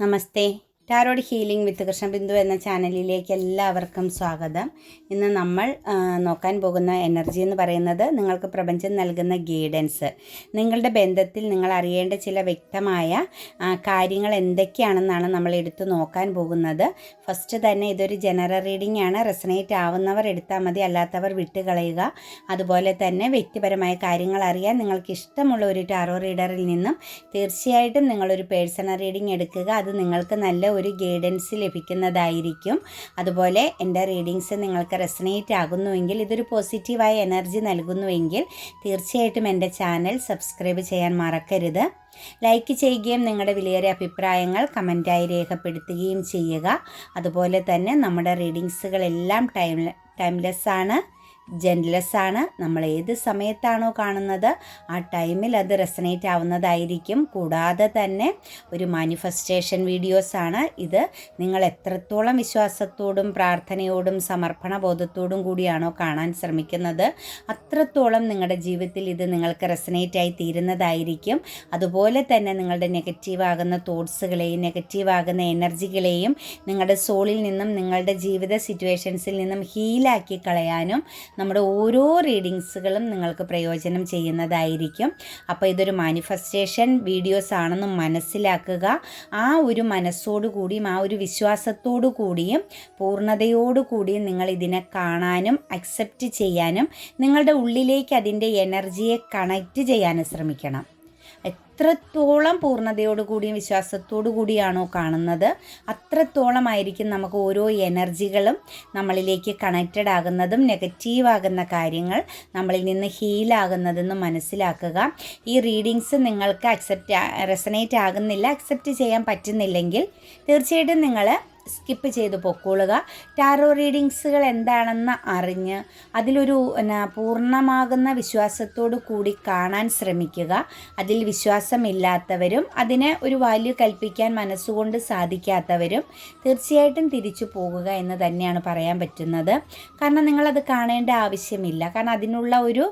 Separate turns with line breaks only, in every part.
नमस्ते। Tarot healing വിത്ത് കൃഷ്ണബിന്ദു എന്ന ചാനലിലേക്ക് എല്ലാവർക്കും സ്വാഗതം. ഇന്ന് നമ്മൾ നോക്കാൻ പോകുന്ന എനർജി എന്ന് പറയുന്നത് നിങ്ങൾക്ക് പ്രപഞ്ചം നൽകുന്ന ഗൈഡൻസ്. നിങ്ങളുടെ ബന്ധത്തിൽ നിങ്ങൾ അറിയേണ്ട ചില വ്യക്തമായ കാര്യങ്ങൾ എന്തൊക്കെയാണെന്നാണ് നമ്മൾ എടുത്തു നോക്കാൻ പോകുന്നത്. ഫസ്റ്റ് തന്നെ ഇതൊരു ജനറൽ റീഡിംഗ് ആണ്. റെസനേറ്റ് ആവുന്നവർ എടുത്താൽ മതി അല്ലാത്തവർ വിട്ടുകളയുക. അതുപോലെ തന്നെ വ്യക്തിപരമായ കാര്യങ്ങൾ അറിയാൻ നിങ്ങൾക്ക് ഇഷ്ടമുള്ള ഒരു ടാറോ റീഡറിൽ നിന്നും തീർച്ചയായിട്ടും നിങ്ങളൊരു പേഴ്സണൽ റീഡിംഗ് എടുക്കുക. അത് നിങ്ങൾക്ക് നല്ല ഒരു ഗൈഡൻസ് ലഭിക്കുന്നതായിരിക്കും. അതുപോലെ എന്റെ റീഡിങ്സ് നിങ്ങൾക്ക് റെസനേറ്റ് ആകുന്നുവെങ്കിൽ ഇതൊരു പോസിറ്റീവായ എനർജി നൽകുന്നുവെങ്കിൽ തീർച്ചയായിട്ടും എന്റെ ചാനൽ സബ്സ്ക്രൈബ് ചെയ്യാൻ മറക്കരുത്. ലൈക്ക് ചെയ്യുകയും നിങ്ങളുടെ വിലയേറിയ അഭിപ്രായങ്ങൾ കമന്റായി രേഖപ്പെടുത്തുകയും ചെയ്യുക. അതുപോലെ തന്നെ നമ്മുടെ റീഡിങ്സുകളെല്ലാം ടൈം ടൈംലെസ് ആണ്. ജെൻലെസ് ആണ്. നമ്മൾ ഏത് സമയത്താണോ കാണുന്നത് ആ ടൈമിൽ അത് റെസനേറ്റ് ആവുന്നതായിരിക്കും. കൂടാതെ തന്നെ ഒരു മാനിഫെസ്റ്റേഷൻ വീഡിയോസാണ് ഇത്. നിങ്ങൾ എത്രത്തോളം വിശ്വാസത്തോടും പ്രാർത്ഥനയോടും സമർപ്പണ ബോധത്തോടും കൂടിയാണോ കാണാൻ ശ്രമിക്കുന്നത് അത്രത്തോളം നിങ്ങളുടെ ജീവിതത്തിൽ ഇത് നിങ്ങൾക്ക് റെസനേറ്റ് ആയി തീരുന്നതായിരിക്കും. അതുപോലെ തന്നെ നിങ്ങളുടെ നെഗറ്റീവ് ആകുന്ന തോട്ട്സുകളെയും നെഗറ്റീവ് ആകുന്ന എനർജികളെയും നിങ്ങളുടെ സോളിൽ നിന്നും നിങ്ങളുടെ ജീവിത സിറ്റുവേഷൻസിൽ നിന്നും ഹീലാക്കി കളയാനും നമ്മുടെ ഓരോ റീഡിങ്സുകളും നിങ്ങൾക്ക് പ്രയോജനം ചെയ്യുന്നതായിരിക്കും. അപ്പോൾ ഇതൊരു മാനിഫെസ്റ്റേഷൻ വീഡിയോസ് ആണെന്ന് മനസ്സിലാക്കുക. ആ ഒരു മനസ്സോടു കൂടിയും ആ ഒരു വിശ്വാസത്തോടു കൂടിയും പൂർണതയോടു കൂടിയും നിങ്ങൾ ഇതിനെ കാണാനും അക്സെപ്റ്റ് ചെയ്യാനും നിങ്ങളുടെ ഉള്ളിലേക്ക് അതിന്റെ എനർജിയെ കണക്ട് ചെയ്യാനും ശ്രമിക്കണം. എത്രത്തോളം പൂർണതയോടുകൂടിയും വിശ്വാസത്തോടു കൂടിയാണോ കാണുന്നത് അത്രത്തോളം ആയിരിക്കും നമുക്ക് ഓരോ എനർജികളും നമ്മളിലേക്ക് കണക്റ്റഡ് ആകുന്നതും നെഗറ്റീവ് ആകുന്ന കാര്യങ്ങൾ നമ്മളിൽ നിന്ന് ഹീലാകുന്നതെന്ന് മനസ്സിലാക്കുക. ഈ റീഡിങ്സ് നിങ്ങൾക്ക് അക്സെപ്റ്റ് റെസനേറ്റ് ആകുന്നില്ല അക്സെപ്റ്റ് ചെയ്യാൻ പറ്റുന്നില്ലെങ്കിൽ തീർച്ചയായിട്ടും നിങ്ങൾ സ്കിപ്പ് ചെയ്ത് പൊക്കോളുക. ടാറോ റീഡിങ്സുകൾ എന്താണെന്ന് അറിഞ്ഞ് അതിലൊരു പൂർണമാകുന്ന വിശ്വാസത്തോടു കൂടി കാണാൻ ശ്രമിക്കുക. അതിൽ വിശ്വാസമില്ലാത്തവരും അതിനെ ഒരു വാല്യൂ കൽപ്പിക്കാൻ മനസ്സുകൊണ്ട് സാധിക്കാത്തവരും തീർച്ചയായിട്ടും തിരിച്ചു പോകുക എന്ന് തന്നെയാണ് പറയാൻ പറ്റുന്നത്. കാരണം നിങ്ങളത് കാണേണ്ട ആവശ്യമില്ല. കാരണം അതിനുള്ള ഒരു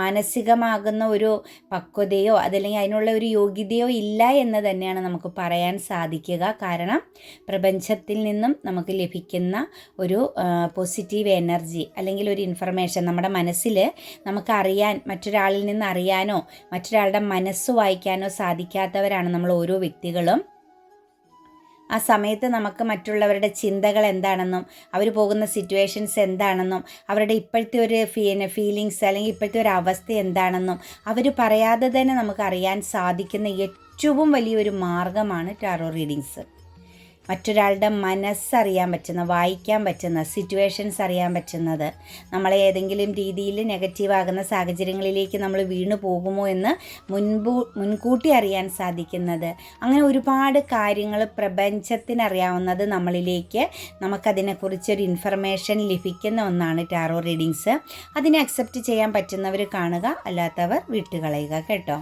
മാനസികമാകുന്ന ഒരു പക്വതയോ അതല്ലെങ്കിൽ അതിനുള്ള ഒരു യോഗ്യതയോ ഇല്ല എന്ന് തന്നെയാണ് നമുക്ക് പറയാൻ സാധിക്കുക. കാരണം പ്രപഞ്ചത്തിൽ നിന്നും നമുക്ക് ലഭിക്കുന്ന ഒരു പോസിറ്റീവ് എനർജി അല്ലെങ്കിൽ ഒരു ഇൻഫർമേഷൻ നമ്മുടെ മനസ്സിൽ നമുക്ക് അറിയാൻ മറ്റൊരാളിൽ നിന്ന് അറിയാനോ മറ്റൊരാളുടെ മനസ്സ് വായിക്കാനോ സാധിക്കാത്തവരാണ് നമ്മൾ ഓരോ വ്യക്തികളും. ആ സമയത്ത് നമുക്ക് മറ്റുള്ളവരുടെ ചിന്തകൾ എന്താണെന്നും അവർ പോകുന്ന സിറ്റുവേഷൻസ് എന്താണെന്നും അവരുടെ ഇപ്പോഴത്തെ ഒരു ഫീലിങ്സ് അല്ലെങ്കിൽ ഇപ്പോഴത്തെ ഒരു അവസ്ഥ എന്താണെന്നും അവർ പറയാതെ തന്നെ നമുക്ക് അറിയാൻ സാധിക്കുന്ന ഏറ്റവും വലിയൊരു മാർഗമാണ് ടാറോ റീഡിങ്സ് മറ്റൊരാളുടെ മനസ്സറിയാൻ പറ്റുന്ന വായിക്കാൻ പറ്റുന്ന സിറ്റുവേഷൻസ് അറിയാൻ പറ്റുന്നത് നമ്മളെ ഏതെങ്കിലും രീതിയിൽ നെഗറ്റീവ് ആകുന്ന സാഹചര്യങ്ങളിലേക്ക് നമ്മൾ വീണു പോകുമോ എന്ന് മുൻപൂ മുൻകൂട്ടി അറിയാൻ സാധിക്കുന്നത്. അങ്ങനെ ഒരുപാട് കാര്യങ്ങൾ പ്രപഞ്ചത്തിനറിയാവുന്നത് നമ്മളിലേക്ക് നമുക്കതിനെക്കുറിച്ചൊരു ഇൻഫർമേഷൻ ലഭിക്കുന്ന ഒന്നാണ് ടാറോ റീഡിങ്സ് അതിനെ അക്സെപ്റ്റ് ചെയ്യാൻ പറ്റുന്നവർ കാണുക അല്ലാത്തവർ വിട്ടുകളയുക കേട്ടോ.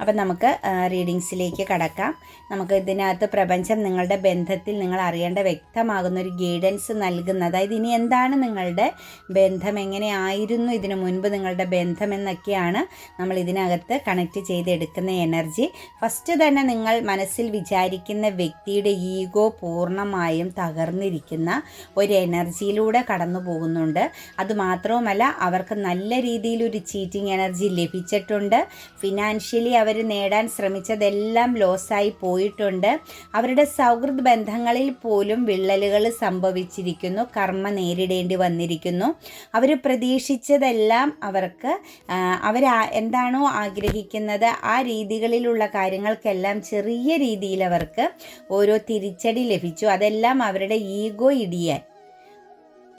അപ്പം നമുക്ക് റീഡിങ്സിലേക്ക് കടക്കാം. നമുക്ക് ഇതിനകത്ത് പ്രപഞ്ചം നിങ്ങളുടെ ബന്ധത്തിൽ നിങ്ങൾ അറിയേണ്ട വ്യക്തമാകുന്ന ഒരു ഗൈഡൻസ് നൽകുന്ന അതായത് ഇനി എന്താണ് നിങ്ങളുടെ ബന്ധം എങ്ങനെയായിരുന്നു ഇതിനു മുൻപ് നിങ്ങളുടെ ബന്ധം എന്നൊക്കെയാണ് നമ്മൾ ഇതിനകത്ത് കണക്ട് ചെയ്തെടുക്കുന്ന എനർജി ഫസ്റ്റ് തന്നെ നിങ്ങൾ മനസ്സിൽ വിചാരിക്കുന്ന വ്യക്തിയുടെ ഈഗോ പൂർണമായും തകർന്നിരിക്കുന്ന ഒരു എനർജിയിലൂടെ കടന്നു പോകുന്നുണ്ട്. അതുമാത്രവുമല്ല അവർക്ക് നല്ല രീതിയിൽ ഒരു ചീറ്റിംഗ് എനർജി ലഭിച്ചിട്ടുണ്ട്. ഫിനാൻഷ്യലി അവർ നേടാൻ ശ്രമിച്ചതെല്ലാം ലോസായി പോയിട്ടുണ്ട്. അവരുടെ സൗഹൃദ ബന്ധങ്ങളിൽ പോലും വിള്ളലുകൾ സംഭവിച്ചിരിക്കുന്നു. കർമ്മ നേരിടേണ്ടി വന്നിരിക്കുന്നു. അവർ പ്രതീക്ഷിച്ചതെല്ലാം അവർക്ക് അവർ എന്താണോ ആഗ്രഹിക്കുന്നത് ആ രീതികളിലുള്ള കാര്യങ്ങൾക്കെല്ലാം ചെറിയ രീതിയിൽ അവർക്ക് ഓരോ തിരിച്ചടി ലഭിച്ചു. അതെല്ലാം അവരുടെ ഈഗോ ഇടിയാൻ.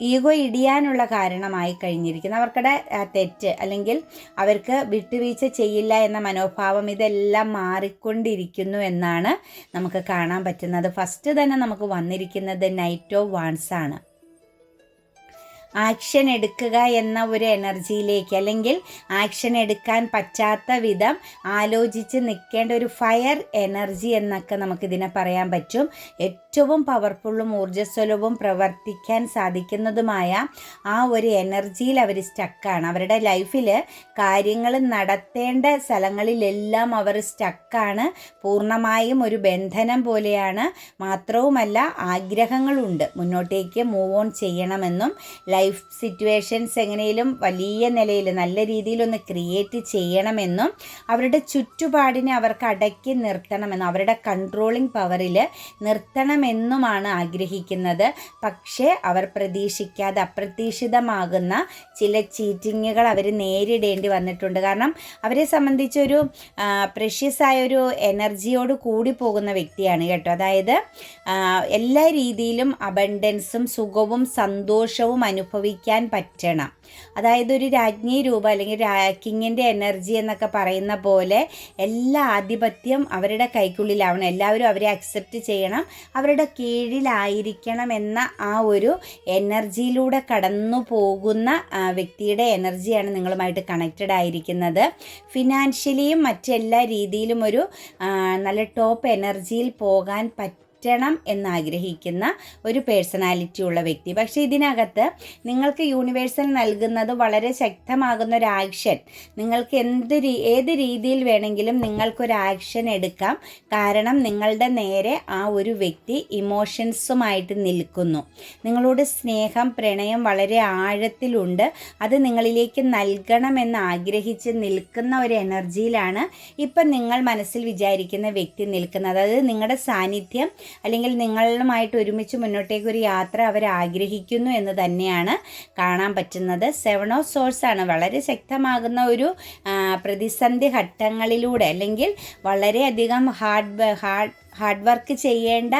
ഈഗോ ഇടിയാനുള്ള കാരണമായി കഴിഞ്ഞിരിക്കുന്നു. അവർക്കടെ തെറ്റ് അല്ലെങ്കിൽ അവർക്ക് വിട്ടുവീഴ്ച ചെയ്യില്ല എന്ന മനോഭാവം ഇതെല്ലാം മാറിക്കൊണ്ടിരിക്കുന്നു എന്നാണ് നമുക്ക് കാണാൻ പറ്റുന്നത്. ഫസ്റ്റ് തന്നെ നമുക്ക് വന്നിരിക്കുന്നത് നൈറ്റ് ഓഫ് വാൺസ് ആണ്. ആക്ഷൻ എടുക്കുക എന്ന ഒരു എനർജിയിലേക്ക് അല്ലെങ്കിൽ ആക്ഷൻ എടുക്കാൻ പറ്റാത്ത വിധം ആലോചിച്ച് നിൽക്കേണ്ട ഒരു ഫയർ എനർജി എന്നൊക്കെ നമുക്കിതിനെ പറയാൻ പറ്റും. ഏറ്റവും പവർഫുള്ളും ഊർജസ്വലവും പ്രവർത്തിക്കാൻ സാധിക്കുന്നതുമായ ആ ഒരു എനർജിയിൽ അവർ സ്റ്റക്കാണ്. അവരുടെ ലൈഫിൽ കാര്യങ്ങൾ നടത്തേണ്ട സ്ഥലങ്ങളിലെല്ലാം അവർ സ്റ്റക്കാണ്. പൂർണമായും ഒരു ബന്ധനം പോലെയാണ്. മാത്രവുമല്ല ആഗ്രഹങ്ങളുണ്ട്. മുന്നോട്ടേക്ക് മൂവ് ഓൺ ചെയ്യണമെന്നും ലൈഫ് സിറ്റുവേഷൻസ് എങ്ങനെയും വലിയ നിലയിൽ നല്ല രീതിയിലൊന്ന് ക്രിയേറ്റ് ചെയ്യണമെന്നും അവരുടെ ചുറ്റുപാടിനെ അവർക്ക് അടക്കി നിർത്തണമെന്നും അവരുടെ കൺട്രോളിംഗ് പവറിൽ നിർത്തണമെന്നുമാണ് ആഗ്രഹിക്കുന്നത്. പക്ഷേ അവർ പ്രതീക്ഷിക്കാതെ അപ്രതീക്ഷിതമാകുന്ന ചില ചീറ്റിങ്ങുകൾ അവർ നേരിടേണ്ടി വന്നിട്ടുണ്ട്. കാരണം അവരെ സംബന്ധിച്ചൊരു പ്രഷ്യസ് ആയ ഒരു എനർജിയോട് കൂടി പോകുന്ന വ്യക്തിയാണ് കേട്ടോ. അതായത് എല്ലാ രീതിയിലും അബണ്ടൻസും സുഖവും സന്തോഷവും അനുഭവിക്കാൻ പറ്റണം. അതായത് ഒരു രാജ്ഞി രൂപം അല്ലെങ്കിൽ കിങ്ങിന്റെ എനർജി എന്നൊക്കെ പറയുന്ന പോലെ എല്ലാ ആധിപത്യം അവരുടെ കൈക്കുള്ളിലാവണം. എല്ലാവരും അവരെ അക്സെപ്റ്റ് ചെയ്യണം. അവരുടെ കീഴിലായിരിക്കണം എന്ന ആ ഒരു എനർജിയിലൂടെ കടന്നു പോകുന്ന വ്യക്തിയുടെ എനർജിയാണ് നിങ്ങളുമായിട്ട് കണക്റ്റഡ് ആയിരിക്കുന്നത്. ഫിനാൻഷ്യലിയും മറ്റെല്ലാ രീതിയിലും ഒരു നല്ല ടോപ്പ് എനർജിയിൽ പോകാൻ പറ്റും പറ്റണം എന്നാഗ്രഹിക്കുന്ന ഒരു പേഴ്സണാലിറ്റി ഉള്ള വ്യക്തി. പക്ഷേ ഇതിനകത്ത് നിങ്ങൾക്ക് യൂണിവേഴ്സൽ നൽകുന്നത് വളരെ ശക്തമാകുന്ന ഒരു ആക്ഷൻ നിങ്ങൾക്ക് എന്ത് ഏത് രീതിയിൽ വേണമെങ്കിലും നിങ്ങൾക്കൊരു ആക്ഷൻ എടുക്കാം. കാരണം നിങ്ങളുടെ നേരെ ആ ഒരു വ്യക്തി ഇമോഷൻസുമായിട്ട് നിൽക്കുന്നു. നിങ്ങളോട് സ്നേഹം പ്രണയം വളരെ ആഴത്തിലുണ്ട്. അത് നിങ്ങളിലേക്ക് നൽകണമെന്ന് ആഗ്രഹിച്ച് നിൽക്കുന്ന ഒരു എനർജിയിലാണ് ഇപ്പം നിങ്ങൾ മനസ്സിൽ വിചാരിക്കുന്ന വ്യക്തി നിൽക്കുന്നത്. അതായത് നിങ്ങളുടെ സാന്നിധ്യം അല്ലെങ്കിൽ നിങ്ങളുമായിട്ട് ഒരുമിച്ച് മുന്നോട്ടേക്ക് ഒരു യാത്ര അവർ ആഗ്രഹിക്കുന്നു എന്ന് തന്നെയാണ് കാണാൻ പറ്റുന്നത്. സെവൻ ഓഫ് സോഴ്സ് ആണ് വളരെ ശക്തമാകുന്ന ഒരു പ്രതിസന്ധി ഘട്ടങ്ങളിലൂടെ അല്ലെങ്കിൽ വളരെയധികം ഹാർഡ് ഹാർഡ് ഹാർഡ് വർക്ക് ചെയ്യേണ്ട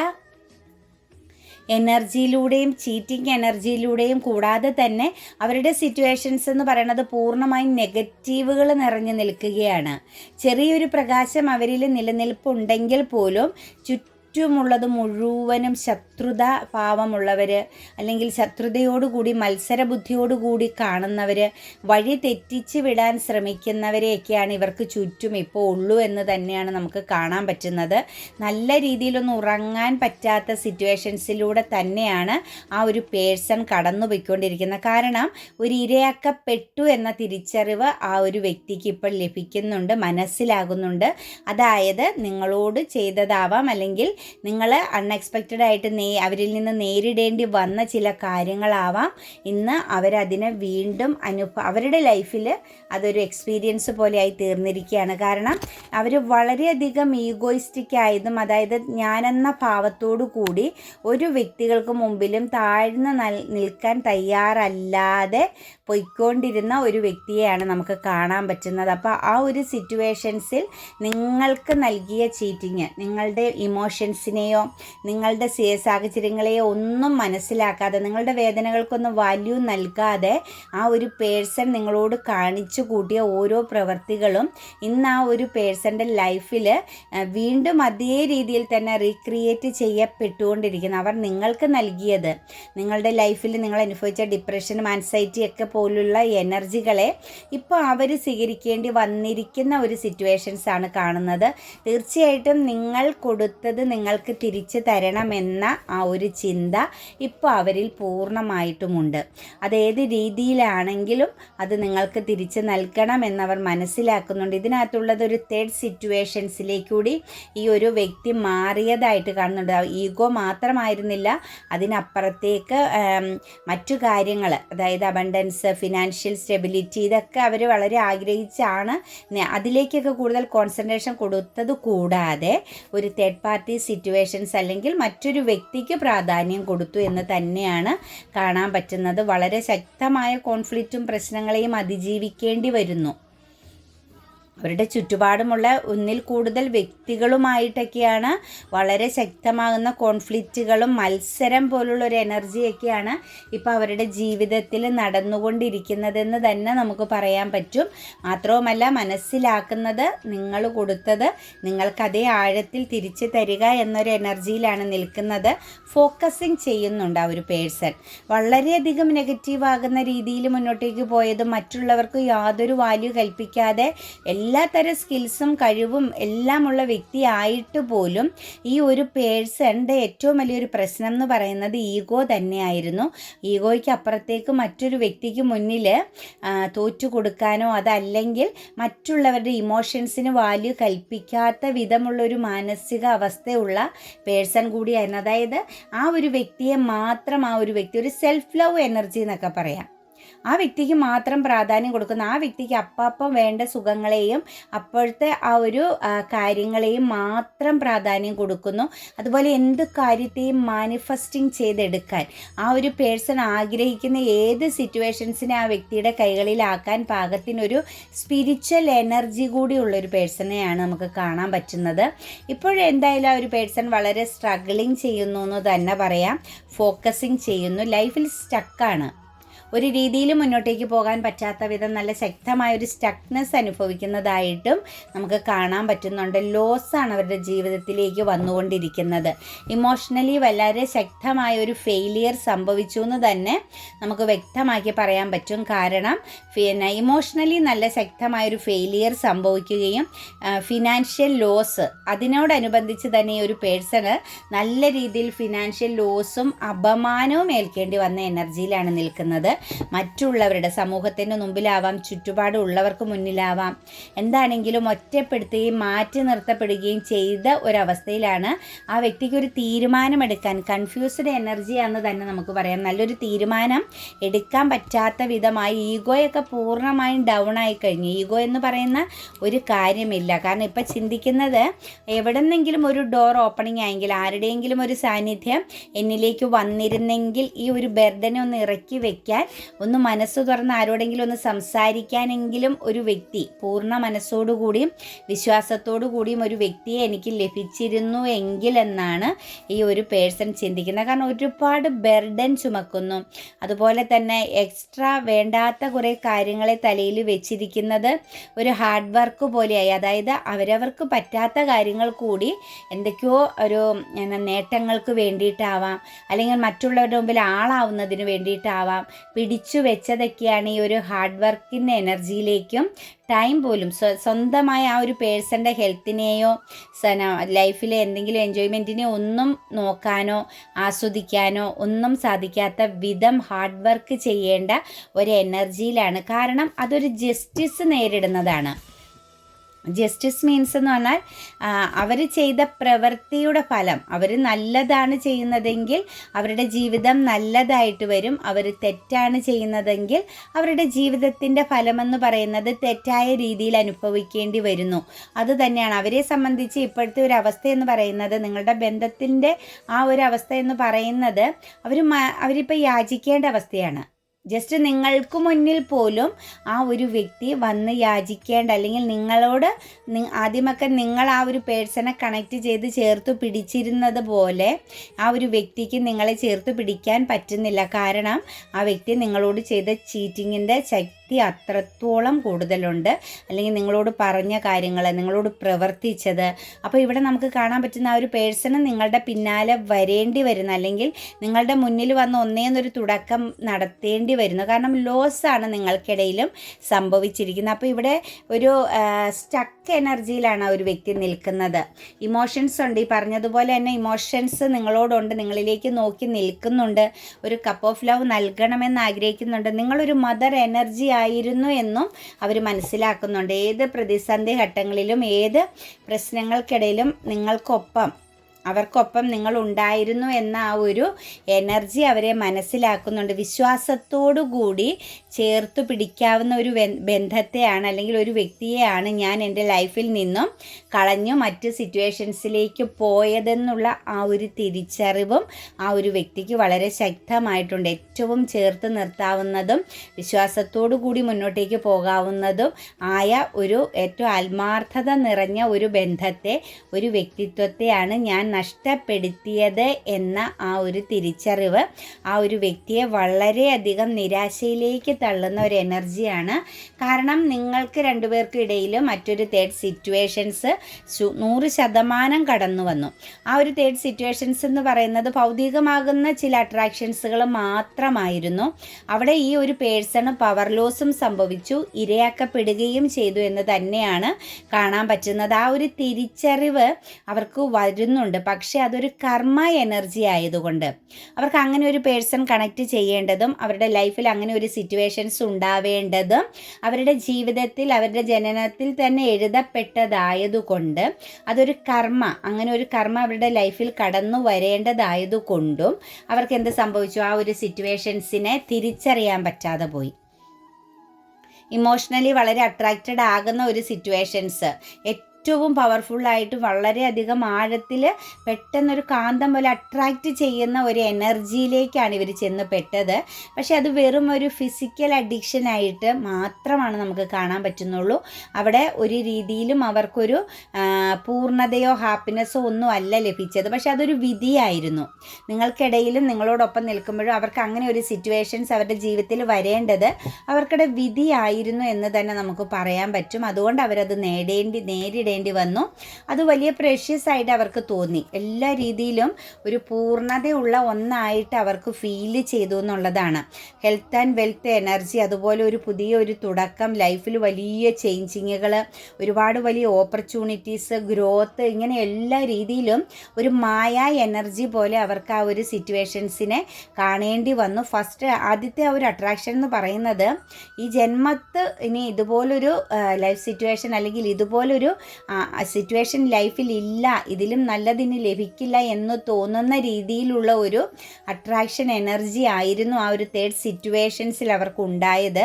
എനർജിയിലൂടെയും ചീറ്റിംഗ് എനർജിയിലൂടെയും കൂടാതെ തന്നെ അവരുടെ സിറ്റുവേഷൻസ് എന്ന് പറയുന്നത് പൂർണമായും നെഗറ്റീവുകൾ നിറഞ്ഞു നിൽക്കുകയാണ്. ചെറിയൊരു പ്രകാശം അവരിൽ നിലനിൽപ്പുണ്ടെങ്കിൽ പോലും ചുറ്റുമുള്ളത് മുഴുവനും ശത്രുത ഭാവമുള്ളവർ അല്ലെങ്കിൽ ശത്രുതയോടുകൂടി മത്സരബുദ്ധിയോടുകൂടി കാണുന്നവർ വഴി തെറ്റിച്ച് വിടാൻ ശ്രമിക്കുന്നവരെയൊക്കെയാണ് ഇവർക്ക് ചുറ്റും ഇപ്പോൾ ഉള്ളൂ എന്ന് തന്നെയാണ് നമുക്ക് കാണാൻ പറ്റുന്നത്. നല്ല രീതിയിലൊന്നും ഉറങ്ങാൻ പറ്റാത്ത സിറ്റുവേഷൻസിലൂടെ തന്നെയാണ് ആ ഒരു പേഴ്സൺ കടന്നു പോയിക്കൊണ്ടിരിക്കുന്നത് കാരണം ഒരു ഇരയാക്കപ്പെട്ടു എന്ന തിരിച്ചറിവ് ആ ഒരു വ്യക്തിക്ക് ഇപ്പോൾ ലഭിക്കുന്നുണ്ട് മനസ്സിലാകുന്നുണ്ട്. അതായത് നിങ്ങളോട് ചെയ്തതാവാം അല്ലെങ്കിൽ നിങ്ങൾ അൺഎക്സ്പെക്റ്റഡ് ആയിട്ട് നേ അവരിൽ നിന്ന് നേരിടേണ്ടി വന്ന ചില കാര്യങ്ങളാവാം. ഇന്ന് അവരതിനെ വീണ്ടും അനുഭ അവരുടെ ലൈഫിൽ അതൊരു എക്സ്പീരിയൻസ് പോലെയായി തീർന്നിരിക്കുകയാണ്. കാരണം അവർ വളരെയധികം ഈഗോയിസ്റ്റിക് ആയതും അതായത് ഞാനെന്ന ഭാവത്തോടു കൂടി ഒരു വ്യക്തികൾക്ക് മുമ്പിലും താഴ്ന്നു നിൽക്കാൻ തയ്യാറല്ലാതെ പൊയ്ക്കൊണ്ടിരുന്ന ഒരു വ്യക്തിയെയാണ് നമുക്ക് കാണാൻ പറ്റുന്നത്. അപ്പോൾ ആ ഒരു സിറ്റുവേഷൻസിൽ നിങ്ങൾക്ക് നൽകിയ ചീറ്റിങ് നിങ്ങളുടെ ഇമോഷൻസിനെയോ നിങ്ങളുടെ സേ- സാഹചര്യങ്ങളെയോ ഒന്നും മനസ്സിലാക്കാതെ നിങ്ങളുടെ വേദനകൾക്കൊന്നും വാല്യൂ നൽകാതെ ആ ഒരു പേഴ്സൺ നിങ്ങളോട് കാണിച്ചു കൂട്ടിയ ഓരോ പ്രവൃത്തികളും ഇന്ന് ആ ഒരു പേഴ്സന്റെ ലൈഫിൽ വീണ്ടും അതേ രീതിയിൽ തന്നെ റീക്രിയേറ്റ് ചെയ്യപ്പെട്ടുകൊണ്ടിരിക്കുന്നു. അവർ നിങ്ങൾക്ക് നൽകിയത് നിങ്ങളുടെ ലൈഫിൽ നിങ്ങൾ അനുഭവിച്ച ഡിപ്രഷനും ആൻസൈറ്റി ഒക്കെ പോലുള്ള എനർജികളെ ഇപ്പോൾ അവർ സ്വീകരിക്കേണ്ടി വന്നിരിക്കുന്ന ഒരു സിറ്റുവേഷൻസ് ആണ് കാണുന്നത്. തീർച്ചയായിട്ടും നിങ്ങൾ കൊടുത്തത് നിങ്ങൾക്ക് തിരിച്ചു തരണമെന്ന ആ ഒരു ചിന്ത ഇപ്പോൾ അവരിൽ പൂർണമായിട്ടുമുണ്ട്. അതേത് രീതിയിലാണെങ്കിലും അത് നിങ്ങൾക്ക് തിരിച്ചു നൽകണം എന്നവർ മനസ്സിലാക്കുന്നുണ്ട്. ഇതിനകത്തുള്ളത് ഒരു തേർഡ് സിറ്റുവേഷൻസിലേക്ക് കൂടി ഈ ഒരു വ്യക്തി മാറിയതായിട്ട് കാണുന്നുണ്ട്. ഈഗോ മാത്രമായിരുന്നില്ല അതിനപ്പുറത്തേക്ക് മറ്റു കാര്യങ്ങൾ അതായത് അബണ്ടൻസ് ഫിനാൻഷ്യൽ സ്റ്റെബിലിറ്റി ഇതൊക്കെ അവർ വളരെ ആഗ്രഹിച്ചാണ് അതിലേക്കൊക്കെ കൂടുതൽ കോൺസെൻട്രേഷൻ കൊടുത്തത്. കൂടാതെ ഒരു തേർഡ് പാർട്ടി സിറ്റുവേഷൻസ് അല്ലെങ്കിൽ മറ്റൊരു വ്യക്തിക്ക് പ്രാധാന്യം കൊടുത്തു എന്ന് തന്നെയാണ് കാണാൻ പറ്റുന്നത്. വളരെ ശക്തമായ കോൺഫ്ലിക്റ്റും പ്രശ്നങ്ങളെയും അതിജീവിക്കേണ്ടി വരുന്നു. അവരുടെ ചുറ്റുപാടുമുള്ള ഒന്നിൽ കൂടുതൽ വ്യക്തികളുമായിട്ടൊക്കെയാണ് വളരെ ശക്തമാകുന്ന കോൺഫ്ലിക്റ്റുകളും മത്സരം പോലുള്ള ഒരു എനർജിയൊക്കെയാണ് ഇപ്പോൾ അവരുടെ ജീവിതത്തിൽ നടന്നുകൊണ്ടിരിക്കുന്നതെന്ന് തന്നെ നമുക്ക് പറയാൻ പറ്റും. മാത്രവുമല്ല മനസ്സിലാക്കുന്നത് നിങ്ങൾ കൊടുത്തത് നിങ്ങൾക്ക് അതേ ആഴത്തിൽ തിരിച്ചു തരിക എന്നൊരു എനർജിയിലാണ് നിൽക്കുന്നത്. ഫോക്കസിങ് ചെയ്യുന്നുണ്ട് ആ ഒരു പേഴ്സൺ. വളരെയധികം നെഗറ്റീവ് ആകുന്ന രീതിയിൽ മുന്നോട്ടേക്ക് പോയത് മറ്റുള്ളവർക്ക് യാതൊരു വാല്യൂ കൽപ്പിക്കാതെ എല്ലാത്തരം സ്കിൽസും കഴിവും എല്ലാമുള്ള വ്യക്തിയായിട്ട് പോലും ഈ ഒരു പേഴ്സണിന്റെ ഏറ്റവും വലിയൊരു പ്രശ്നം എന്ന് പറയുന്നത് ഈഗോ തന്നെയായിരുന്നു. ഈഗോയ്ക്ക് അപ്പുറത്തേക്ക് മറ്റൊരു വ്യക്തിക്ക് മുന്നിൽ തോറ്റു കൊടുക്കാനോ അതല്ലെങ്കിൽ മറ്റുള്ളവരുടെ ഇമോഷൻസിന് വാല്യൂ കൽപ്പിക്കാത്ത വിധമുള്ളൊരു മാനസിക അവസ്ഥയുള്ള പേഴ്സൺ കൂടിയായിരുന്നു. അതായത് ആ ഒരു വ്യക്തിയെ മാത്രം ആ ഒരു വ്യക്തി ഒരു സെൽഫ് ലവ് എനർജി എന്നൊക്കെ പറയാം. ആ വ്യക്തിക്ക് മാത്രം പ്രാധാന്യം കൊടുക്കുന്ന ആ വ്യക്തിക്ക് അപ്പം വേണ്ട സുഖങ്ങളെയും അപ്പോഴത്തെ ആ ഒരു കാര്യങ്ങളെയും മാത്രം പ്രാധാന്യം കൊടുക്കുന്നു. അതുപോലെ എന്ത് കാര്യത്തെയും മാനിഫെസ്റ്റിംഗ് ചെയ്തെടുക്കാൻ ആ ഒരു പേഴ്സൺ ആഗ്രഹിക്കുന്ന ഏത് സിറ്റുവേഷൻസിനെ ആ വ്യക്തിയുടെ കൈകളിലാക്കാൻ പാകത്തിനൊരു സ്പിരിച്വൽ എനർജി കൂടി ഉള്ളൊരു പേഴ്സണെയാണ് നമുക്ക് കാണാൻ പറ്റുന്നത്. ഇപ്പോഴെന്തായാലും ആ ഒരു പേഴ്സൺ വളരെ സ്ട്രഗിളിങ് ചെയ്യുന്നു എന്ന് തന്നെ പറയാം. ഫോക്കസിങ് ചെയ്യുന്നു. ലൈഫിൽ സ്റ്റക്കാണ് ഒരു രീതിയിൽ മുന്നോട്ടേക്ക് പോകാൻ പറ്റാത്ത വിധം നല്ല ശക്തമായ ഒരു സ്റ്റക്നെസ് അനുഭവിക്കുന്നതായിട്ടും നമുക്ക് കാണാൻ പറ്റുന്നുണ്ട്. ലോസാണ് അവരുടെ ജീവിതത്തിലേക്ക് വന്നുകൊണ്ടിരിക്കുന്നത്. ഇമോഷണലി വളരെ ശക്തമായ ഒരു ഫെയിലിയർ സംഭവിച്ചു എന്ന് തന്നെ നമുക്ക് വ്യക്തമാക്കി പറയാൻ പറ്റും. കാരണം പിന്നെ ഇമോഷണലി നല്ല ശക്തമായ ഒരു ഫെയിലിയർ സംഭവിക്കുകയും ഫിനാൻഷ്യൽ ലോസ് അതിനോടനുബന്ധിച്ച് തന്നെ ഒരു പേഴ്സണ് നല്ല രീതിയിൽ ഫിനാൻഷ്യൽ ലോസും അപമാനവും ഏൽക്കേണ്ടി വന്ന എനർജിയിലാണ് നിൽക്കുന്നത്. മറ്റുള്ളവരുടെ സമൂഹത്തിന്റെ മുമ്പിലാവാം ചുറ്റുപാടുള്ളവർക്ക് മുന്നിലാവാം. എന്താണെങ്കിലും ഒറ്റപ്പെടുത്തുകയും മാറ്റി നിർത്തപ്പെടുകയും ചെയ്ത ഒരവസ്ഥയിലാണ് ആ വ്യക്തിക്ക് ഒരു തീരുമാനമെടുക്കാൻ കൺഫ്യൂസ്ഡ് എനർജി എന്ന് തന്നെ നമുക്ക് പറയാം. നല്ലൊരു തീരുമാനം എടുക്കാൻ പറ്റാത്ത വിധമായി ഈഗോയൊക്കെ പൂർണമായും ഡൗൺ ആയി കഴിഞ്ഞു. ഈഗോ എന്ന് പറയുന്ന ഒരു കാര്യമില്ല. കാരണം ഇപ്പം ചിന്തിക്കുന്നത് എവിടെ നിന്നെങ്കിലും ഒരു ഡോർ ഓപ്പണിംഗ് ആയെങ്കിൽ ആരുടെയെങ്കിലും ഒരു സാന്നിധ്യം എന്നിലേക്ക് വന്നിരുന്നെങ്കിൽ ഈ ഒരു ബെർഡനെ ഒന്ന് ഇറക്കി വെക്കാൻ ഒന്ന് മനസ്സ് തുറന്ന് ആരോടെങ്കിലും ഒന്ന് സംസാരിക്കാനെങ്കിലും ഒരു വ്യക്തി പൂർണ മനസ്സോടുകൂടിയും വിശ്വാസത്തോടു കൂടിയും ഒരു വ്യക്തിയെ എനിക്ക് ലഭിച്ചിരുന്നു എങ്കിൽ എന്നാണ് ഈ ഒരു പേഴ്സൺ ചിന്തിക്കുന്നത്. കാരണം ഒരുപാട് ബെർഡൻ ചുമക്കുന്നു. അതുപോലെ തന്നെ എക്സ്ട്രാ വേണ്ടാത്ത കുറേ കാര്യങ്ങളെ തലയിൽ വെച്ചിരിക്കുന്നത് ഒരു ഹാർഡ് വർക്ക് പോലെയായി. അതായത് അവരവർക്ക് പറ്റാത്ത കാര്യങ്ങൾ കൂടി എന്തൊക്കെയോ ഒരു നേട്ടങ്ങൾക്ക് വേണ്ടിയിട്ടാവാം. അല്ലെങ്കിൽ മറ്റുള്ളവരുടെ മുമ്പിൽ ആളാവുന്നതിന് വേണ്ടിയിട്ടാവാം. പിടിച്ചു വെച്ചതൊക്കെയാണ് ഈ ഒരു ഹാർഡ് വർക്കിന്റെ എനർജിയിലേക്കും ടൈം പോലും സ്വന്തമായ ആ ഒരു പേഴ്സന്റെ ഹെൽത്തിനെയോ ലൈഫിലെ എന്തെങ്കിലും എൻജോയ്മെന്റിനെയോ ഒന്നും നോക്കാനോ ആസ്വദിക്കാനോ ഒന്നും സാധിക്കാത്ത വിധം ഹാർഡ് വർക്ക് ചെയ്യേണ്ട ഒരു എനർജിയിലാണ് കാരണം അതൊരു ജസ്റ്റിസ് നേരിടുന്നതാണ്. ജസ്റ്റിസ് മീൻസ് എന്ന് പറഞ്ഞാൽ അവർ ചെയ്ത പ്രവൃത്തിയുടെ ഫലം അവർ നല്ലതാണ് ചെയ്യുന്നതെങ്കിൽ അവരുടെ ജീവിതം നല്ലതായിട്ട് വരും അവർ തെറ്റാണ് ചെയ്യുന്നതെങ്കിൽ അവരുടെ ജീവിതത്തിന്റെ ഫലമെന്ന് പറയുന്നത് തെറ്റായ രീതിയിൽ അനുഭവിക്കേണ്ടി വരുന്നു. അത് തന്നെയാണ്. അവരെ സംബന്ധിച്ച് ഇപ്പോഴത്തെ ഒരു അവസ്ഥ എന്ന് പറയുന്നത് നിങ്ങളുടെ ബന്ധത്തിന്റെ ആ ഒരു അവസ്ഥ എന്ന് പറയുന്നത് അവർ അവരിപ്പോൾ യാചിക്കേണ്ട അവസ്ഥയാണ്. ജസ്റ്റ് നിങ്ങൾക്ക് മുന്നിൽ പോലും ആ ഒരു വ്യക്തി വന്ന് യാചിക്കേണ്ട അല്ലെങ്കിൽ നിങ്ങളോട് ആദ്യമൊക്കെ നിങ്ങൾ ആ ഒരു പേഴ്സണെ കണക്ട് ചെയ്ത് ചേർത്ത് പിടിച്ചിരുന്നത് പോലെ ആ ഒരു വ്യക്തിക്ക് നിങ്ങളെ ചേർത്ത് പിടിക്കാൻ പറ്റുന്നില്ല. കാരണം ആ വ്യക്തി നിങ്ങളോട് ചെയ്ത ചീറ്റിങ്ങിന്റെ ശക്തി അത്രത്തോളം കൂടുതലുണ്ട്. അല്ലെങ്കിൽ നിങ്ങളോട് പറഞ്ഞ കാര്യങ്ങൾ നിങ്ങളോട് പ്രവർത്തിച്ചത്. അപ്പോൾ ഇവിടെ നമുക്ക് കാണാൻ പറ്റുന്ന ആ ഒരു പേഴ്സണ് നിങ്ങളുടെ പിന്നാലെ വരേണ്ടി വരുന്ന അല്ലെങ്കിൽ നിങ്ങളുടെ മുന്നിൽ വന്ന് ഒന്നേന്നൊരു തുടക്കം നടത്തേണ്ടി വരുന്നു കാരണം ലോസ് ആണ് നിങ്ങൾക്കിടയിലും സംഭവിച്ചിരിക്കുന്നത്. അപ്പോൾ ഇവിടെ ഒരു സ്റ്റക്ക് എനർജിയിലാണ് ആ ഒരു വ്യക്തി നിൽക്കുന്നത്. ഇമോഷൻസ് ഉണ്ട്. ഈ പറഞ്ഞതുപോലെ തന്നെ ഇമോഷൻസ് നിങ്ങളോടുണ്ട്. നിങ്ങളിലേക്ക് നോക്കി നിൽക്കുന്നുണ്ട്. ഒരു കപ്പ് ഓഫ് ലവ് നൽകണമെന്ന് ആഗ്രഹിക്കുന്നുണ്ട്. നിങ്ങളൊരു മദർ എനർജി ആയിരുന്നു എന്നും അവർ മനസ്സിലാക്കുന്നുണ്ട്. ഏത് പ്രതിസന്ധി ഘട്ടങ്ങളിലും ഏത് പ്രശ്നങ്ങൾക്കിടയിലും നിങ്ങൾക്കൊപ്പം അവർക്കൊപ്പം നിങ്ങൾ ഉണ്ടായിരുന്നു എന്ന ആ ഒരു എനർജി അവരെ മനസ്സിലാക്കുന്നുണ്ട്. വിശ്വാസത്തോടു കൂടി ചേർത്ത് പിടിക്കാവുന്ന ഒരു ബന്ധത്തെയാണ് അല്ലെങ്കിൽ ഒരു വ്യക്തിയെയാണ് ഞാൻ എന്റെ ലൈഫിൽ നിന്നും കളഞ്ഞു മറ്റ് സിറ്റുവേഷൻസിലേക്ക് പോയതെന്നുള്ള ആ ഒരു തിരിച്ചറിവും ആ ഒരു വ്യക്തിക്ക് വളരെ ശക്തമായിട്ടുണ്ട്. ഏറ്റവും ചേർത്ത് നിർത്താവുന്നതും വിശ്വാസത്തോടു കൂടി മുന്നോട്ടേക്ക് പോകാവുന്നതും ആയ ഒരു ഏറ്റവും ആത്മാർത്ഥത നിറഞ്ഞ ഒരു ബന്ധത്തെ ഒരു വ്യക്തിത്വത്തെയാണ് ഞാൻ നഷ്ടപ്പെടുത്തിയത് എന്ന ആ ഒരു തിരിച്ചറിവ് ആ ഒരു വ്യക്തിയെ വളരെയധികം നിരാശയിലേക്ക് തള്ളുന്ന ഒരു എനർജിയാണ്. കാരണം നിങ്ങൾക്ക് രണ്ടുപേർക്കും ഇടയിൽ മറ്റൊരു തേർഡ് സിറ്റുവേഷൻസ് നൂറ് ശതമാനം കടന്നു വന്നു. ആ ഒരു തേർഡ് സിറ്റുവേഷൻസ് എന്ന് പറയുന്നത് ഭൗതികമാകുന്ന ചില അട്രാക്ഷൻസുകൾ മാത്രമായിരുന്നു. അവിടെ ഈ ഒരു പേഴ്സണ് പവർ ലോസും സംഭവിച്ചു ഇരയാക്കപ്പെടുകയും ചെയ്തു എന്ന് തന്നെയാണ് കാണാൻ പറ്റുന്നത്. ആ ഒരു തിരിച്ചറിവ് അവർക്ക് വരുന്നുണ്ട്. പക്ഷേ അതൊരു കർമ്മ എനർജി ആയതുകൊണ്ട്. അവർക്ക് അങ്ങനെ ഒരു പേഴ്സൺ കണക്ട് ചെയ്യേണ്ടതും അവരുടെ ലൈഫിൽ അങ്ങനെ ഒരു സിറ്റുവേഷൻസ് ഉണ്ടാവേണ്ടതും അവരുടെ ജീവിതത്തിൽ അവരുടെ ജനനത്തിൽ തന്നെ എഴുതപ്പെട്ടതായതുകൊണ്ട് അതൊരു കർമ്മ അങ്ങനെ ഒരു കർമ്മ അവരുടെ ലൈഫിൽ കടന്നു വരേണ്ടതായതുകൊണ്ടും അവർക്ക് എന്ത് സംഭവിച്ചു? ആ ഒരു സിറ്റുവേഷൻസിനെ തിരിച്ചറിയാൻ പറ്റാതെ പോയി. ഇമോഷണലി വളരെ അട്രാക്റ്റഡ് ആകുന്ന ഒരു സിറ്റുവേഷൻസ് ഏറ്റവും പവർഫുള്ളായിട്ട് വളരെയധികം ആഴത്തിൽ പെട്ടെന്നൊരു കാന്തം പോലെ അട്രാക്റ്റ് ചെയ്യുന്ന ഒരു എനർജിയിലേക്കാണ് ഇവർ ചെന്ന് പെട്ടത്. പക്ഷെ അത് വെറും ഒരു ഫിസിക്കൽ അഡിക്ഷൻ ആയിട്ട് മാത്രമാണ് നമുക്ക് കാണാൻ പറ്റുന്നുള്ളൂ. അവിടെ ഒരു രീതിയിലും അവർക്കൊരു പൂർണതയോ ഹാപ്പിനെസ്സോ ഒന്നും അല്ല ലഭിച്ചത്. പക്ഷെ അതൊരു വിധിയായിരുന്നു. നിങ്ങൾക്കിടയിലും നിങ്ങളോടൊപ്പം നിൽക്കുമ്പോഴും അവർക്ക് അങ്ങനെ ഒരു സിറ്റുവേഷൻസ് അവരുടെ ജീവിതത്തിൽ വരേണ്ടത് അവർക്കിടെ വിധിയായിരുന്നു എന്ന് തന്നെ നമുക്ക് പറയാൻ പറ്റും. അതുകൊണ്ട് അവരത് നേടേണ്ടി നേരിടേണ്ടി ചെയ്യേണ്ടി വന്നു. അത് വലിയ പ്രഷ്യസ് ആയിട്ട് അവർക്ക് തോന്നി. എല്ലാ രീതിയിലും ഒരു പൂർണതയുള്ള ഒന്നായിട്ട് അവർക്ക് ഫീൽ ചെയ്തു എന്നുള്ളതാണ്. ഹെൽത്ത് ആൻഡ് വെൽത്ത് എനർജി അതുപോലെ ഒരു പുതിയ ഒരു തുടക്കം ലൈഫിൽ വലിയ ചേഞ്ചിങ്ങുകൾ ഒരുപാട് വലിയ ഓപ്പർച്യൂണിറ്റീസ് ഗ്രോത്ത് ഇങ്ങനെ എല്ലാ രീതിയിലും ഒരു മായ എനർജി പോലെ അവർക്ക് ആ ഒരു സിറ്റുവേഷൻസിനെ കാണേണ്ടി വന്നു. ഫസ്റ്റ് ആദ്യത്തെ ആ ഒരു അട്രാക്ഷൻ എന്ന് പറയുന്നത് ഈ ജന്മത്ത് ഇനി ഇതുപോലൊരു ലൈഫ് സിറ്റുവേഷൻ അല്ലെങ്കിൽ ഇതുപോലൊരു സിറ്റുവേഷൻ ലൈഫിൽ ഇല്ല ഇതിലും നല്ലതിന് ലഭിക്കില്ല എന്ന് തോന്നുന്ന രീതിയിലുള്ള ഒരു അട്രാക്ഷൻ എനർജി ആയിരുന്നു ആ ഒരു തേർഡ് സിറ്റുവേഷൻസിൽ അവർക്ക് ഉണ്ടായത്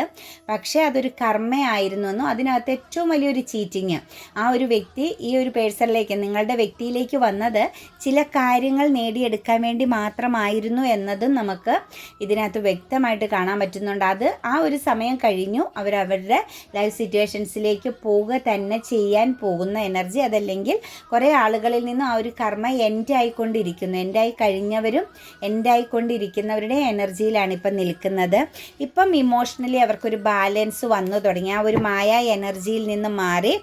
പക്ഷേ അതൊരു കർമ്മയായിരുന്നു എന്നും അതിനകത്ത് ഏറ്റവും വലിയൊരു ചീറ്റിങ് ആ ഒരു വ്യക്തി ഈ ഒരു പേഴ്സണിലേക്ക് നിങ്ങളുടെ വ്യക്തിയിലേക്ക് വന്നത് ചില കാര്യങ്ങൾ നേടിയെടുക്കാൻ വേണ്ടി മാത്രമായിരുന്നു എന്നതും നമുക്ക് ഇതിനകത്ത് വ്യക്തമായിട്ട് കാണാൻ പറ്റുന്നുണ്ട്. അത് ആ ഒരു സമയം കഴിഞ്ഞു. അവരവരുടെ ലൈഫ് സിറ്റുവേഷൻസിലേക്ക് പോവുക തന്നെ ചെയ്യാൻ പോകുന്നു പോകുന്ന എനർജി അതല്ലെങ്കിൽ കുറേ ആളുകളിൽ നിന്നും ആ ഒരു കർമ്മ എൻഡ് ആയിക്കൊണ്ടിരിക്കുന്നു. എൻഡായി കഴിഞ്ഞവരും എൻഡായിക്കൊണ്ടിരിക്കുന്നവരുടെ എനർജിയിലാണ് ഇപ്പം നിൽക്കുന്നത്. ഇപ്പം ഇമോഷണലി അവർക്കൊരു ബാലൻസ് വന്നു തുടങ്ങി. ആ ഒരു മായ എനർജിയിൽ നിന്ന് മാറി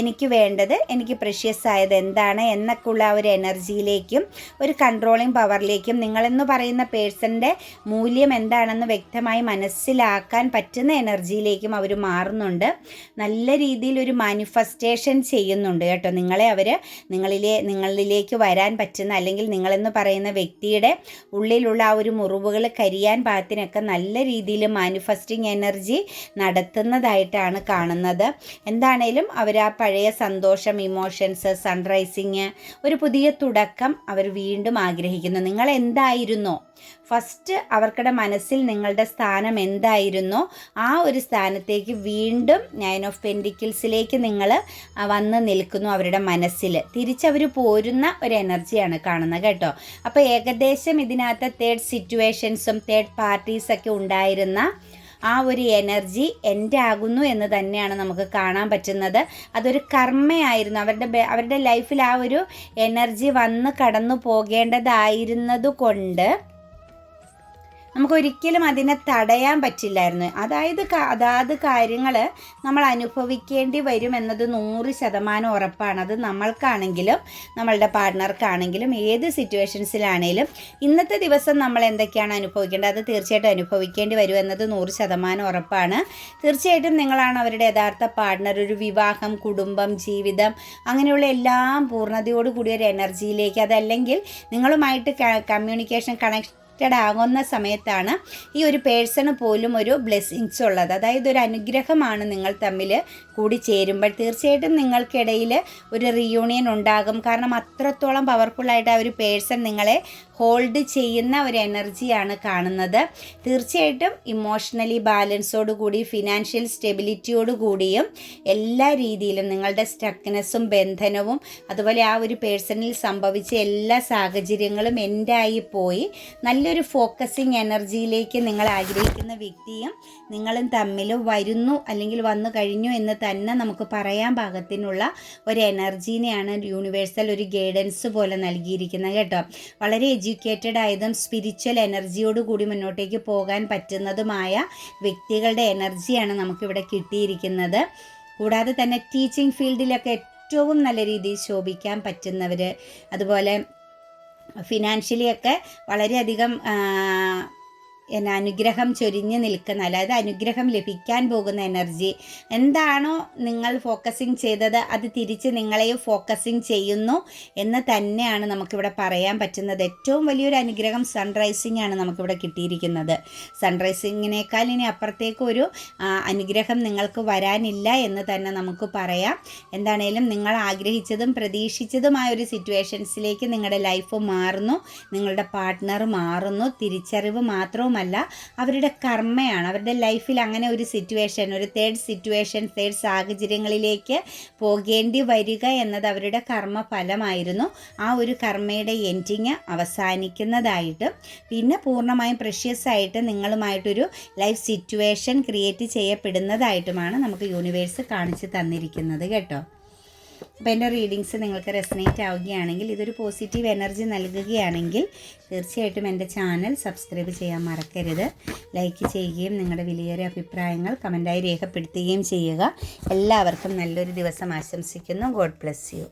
എനിക്ക് വേണ്ടത് എനിക്ക് പ്രഷ്യസ് ആയത് എന്താണ് എന്നൊക്കെയുള്ള ആ ഒരു എനർജിയിലേക്കും ഒരു കൺട്രോളിങ് പവറിലേക്കും നിങ്ങളെന്ന് പറയുന്ന പേഴ്സന്റെ മൂല്യം എന്താണെന്ന് വ്യക്തമായി മനസ്സിലാക്കാൻ പറ്റുന്ന എനർജിയിലേക്കും അവർ മാറുന്നുണ്ട്. നല്ല രീതിയിൽ ഒരു മാനിഫെസ്റ്റേഷൻ ചെയ്യുന്നു. ചെയ്യുന്നുണ്ട് കേട്ടോ. നിങ്ങളെ അവർ നിങ്ങളിലെ നിങ്ങളിലേക്ക് വരാൻ പറ്റുന്ന അല്ലെങ്കിൽ നിങ്ങളെന്ന് പറയുന്ന വ്യക്തിയുടെ ഉള്ളിലുള്ള ആ ഒരു മുറിവുകൾ കരിയാൻ പാകത്തിനൊക്കെ നല്ല രീതിയിൽ മാനിഫെസ്റ്റിംഗ് എനർജി നടത്തുന്നതായിട്ടാണ് കാണുന്നത്. എന്താണേലും അവർ ആ പഴയ സന്തോഷം ഇമോഷൻസ് സൺറൈസിങ് ഒരു പുതിയ തുടക്കം അവർ വീണ്ടും ആഗ്രഹിക്കുന്നു. നിങ്ങൾ എന്തായിരുന്നോ? ഫസ്റ്റ് അവർക്കുടെ മനസ്സിൽ നിങ്ങളുടെ സ്ഥാനം എന്തായിരുന്നോ? ആ ഒരു സ്ഥാനത്തേക്ക് വീണ്ടും നയൻ ഓഫ് പെൻഡിക്കിൾസിലേക്ക് നിങ്ങൾ വന്ന് നിൽക്കുന്നു അവരുടെ മനസ്സിൽ തിരിച്ചവർ പോരുന്ന ഒരു എനർജിയാണ് കാണുന്നത് കേട്ടോ. അപ്പോൾ ഏകദേശം ഇതിനകത്ത് തേർഡ് സിറ്റുവേഷൻസും തേർഡ് പാർട്ടീസൊക്കെ ഉണ്ടായിരുന്ന ആ ഒരു എനർജി എന്റെ ആകുന്നു എന്ന് തന്നെയാണ് നമുക്ക് കാണാൻ പറ്റുന്നത്. അതൊരു കർമ്മയായിരുന്നു. അവരുടെ അവരുടെ ലൈഫിൽ ആ ഒരു എനർജി വന്ന് കടന്നു പോകേണ്ടതായിരുന്നത് കൊണ്ട് നമുക്കൊരിക്കലും അതിനെ തടയാൻ പറ്റില്ലായിരുന്നു. അതായത് അതാത് കാര്യങ്ങൾ നമ്മൾ അനുഭവിക്കേണ്ടി വരും എന്നത് നൂറ് ശതമാനം ഉറപ്പാണ്. അത് നമ്മൾക്കാണെങ്കിലും നമ്മളുടെ പാർട്ട്ണർക്കാണെങ്കിലും ഏത് സിറ്റുവേഷൻസിലാണെങ്കിലും ഇന്നത്തെ ദിവസം നമ്മൾ എന്തൊക്കെയാണ് അനുഭവിക്കേണ്ടത്? അത് തീർച്ചയായിട്ടും അനുഭവിക്കേണ്ടി വരും എന്നത് നൂറ് ശതമാനം ഉറപ്പാണ്. തീർച്ചയായിട്ടും നിങ്ങളാണ് അവരുടെ യഥാർത്ഥ പാർട്ട്ണർ. ഒരു വിവാഹം കുടുംബം ജീവിതം അങ്ങനെയുള്ള എല്ലാം പൂർണതയോട് കൂടിയ ഒരു എനർജിയിലേക്ക് അതല്ലെങ്കിൽ നിങ്ങളുമായിട്ട് കമ്മ്യൂണിക്കേഷൻ കണക്ട് കണക്റ്റഡ് ആകുന്ന സമയത്താണ് ഈ ഒരു പേഴ്സണ് പോലും ഒരു ബ്ലെസ്സിങ്സ് ഉള്ളത്. അതായത് ഒരു അനുഗ്രഹമാണ് നിങ്ങൾ തമ്മിൽ കൂടി ചേരുമ്പോൾ. തീർച്ചയായിട്ടും നിങ്ങൾക്കിടയിൽ ഒരു റിയൂണിയൻ ഉണ്ടാകും. കാരണം അത്രത്തോളം പവർഫുള്ളായിട്ട് ആ ഒരു പേഴ്സൺ നിങ്ങളെ ഹോൾഡ് ചെയ്യുന്ന ഒരു എനർജിയാണ് കാണുന്നത്. തീർച്ചയായിട്ടും ഇമോഷണലി ബാലൻസോട് കൂടി ഫിനാൻഷ്യൽ സ്റ്റെബിലിറ്റിയോട് കൂടിയും എല്ലാ രീതിയിലും നിങ്ങളുടെ സ്റ്റക്നെസ്സും ബന്ധനവും അതുപോലെ ആ ഒരു പേഴ്സണിൽ സംഭവിച്ച എല്ലാ സാഹചര്യങ്ങളും എൻഡായി പോയി. നല്ലൊരു ഫോക്കസിങ് എനർജിയിലേക്ക് നിങ്ങൾ ആഗ്രഹിക്കുന്ന വ്യക്തിയും നിങ്ങളും തമ്മിൽ വരുന്നു അല്ലെങ്കിൽ വന്നു കഴിഞ്ഞു എന്ന് തന്നെ നമുക്ക് പറയാൻ പാകത്തിനുള്ള ഒരു എനർജീനെയാണ് യൂണിവേഴ്സൽ ഒരു ഗൈഡൻസ് പോലെ നൽകിയിരിക്കുന്നത് കേട്ടോ. വളരെ എഡ്യൂക്കേറ്റഡ് ആയതും സ്പിരിച്വൽ എനർജിയോട് കൂടി മുന്നോട്ടേക്ക് പോകാൻ പറ്റുന്നതുമായ വ്യക്തികളുടെ എനർജിയാണ് നമുക്കിവിടെ കിട്ടിയിരിക്കുന്നത്. കൂടാതെ തന്നെ ടീച്ചിങ് ഫീൽഡിലൊക്കെ ഏറ്റവും നല്ല രീതിയിൽ ശോഭിക്കാൻ പറ്റുന്നവർ അതുപോലെ ഫിനാൻഷ്യലി ഒക്കെ വളരെയധികം എന്നെ അനുഗ്രഹം ചൊരിഞ്ഞ് നിൽക്കുന്ന അതായത് അനുഗ്രഹം ലഭിക്കാൻ പോകുന്ന എനർജി. എന്താണോ നിങ്ങൾ ഫോക്കസിങ് ചെയ്തത് അത് തിരിച്ച് നിങ്ങളെയും ഫോക്കസിങ് ചെയ്യുന്നു എന്ന് തന്നെയാണ് നമുക്കിവിടെ പറയാൻ പറ്റുന്നത്. ഏറ്റവും വലിയൊരു അനുഗ്രഹം സൺറൈസിങ് ആണ് നമുക്കിവിടെ കിട്ടിയിരിക്കുന്നത്. സൺറൈസിങ്ങിനേക്കാൾ ഇനി അപ്പുറത്തേക്ക് ഒരു അനുഗ്രഹം നിങ്ങൾക്ക് വരാനില്ല എന്ന് തന്നെ നമുക്ക് പറയാം. എന്താണേലും നിങ്ങൾ ആഗ്രഹിച്ചതും പ്രതീക്ഷിച്ചതുമായ ഒരു സിറ്റുവേഷൻസിലേക്ക് നിങ്ങളുടെ ലൈഫ് മാറുന്നു നിങ്ങളുടെ പാർട്ട്ണർ മാറുന്നു തിരിച്ചറിവ് മാത്രവുമല്ല അവരുടെ കർമ്മയാണ്. അവരുടെ ലൈഫിൽ അങ്ങനെ ഒരു സിറ്റുവേഷൻ ഒരു തേർഡ് സിറ്റുവേഷൻ തേർഡ് സാഹചര്യങ്ങളിലേക്ക് പോകേണ്ടി വരിക എന്നത് അവരുടെ കർമ്മ ഫലമായിരുന്നു ആ ഒരു കർമ്മയുടെ എൻഡിങ് അവസാനിക്കുന്നതായിട്ടും പിന്നെ പൂർണമായും പ്രഷ്യസ് ആയിട്ട് നിങ്ങളുമായിട്ടൊരു ലൈഫ് സിറ്റുവേഷൻ ക്രിയേറ്റ് ചെയ്യപ്പെടുന്നതായിട്ടുമാണ് നമുക്ക് യൂണിവേഴ്സ് കാണിച്ചു തന്നിരിക്കുന്നത് കേട്ടോ. അപ്പോൾ എന്റെ റീഡിങ്സ് നിങ്ങൾക്ക് റെസനേറ്റ് ആവുകയാണെങ്കിൽ ഇതൊരു പോസിറ്റീവ് എനർജി നൽകുകയാണെങ്കിൽ തീർച്ചയായിട്ടും എന്റെ ചാനൽ സബ്സ്ക്രൈബ് ചെയ്യാൻ മറക്കരുത്. ലൈക്ക് ചെയ്യുകയും നിങ്ങളുടെ വിലയേറിയ അഭിപ്രായങ്ങൾ കമന്റായി രേഖപ്പെടുത്തുകയും ചെയ്യുക. എല്ലാവർക്കും നല്ലൊരു ദിവസം ആശംസിക്കുന്നു. God bless you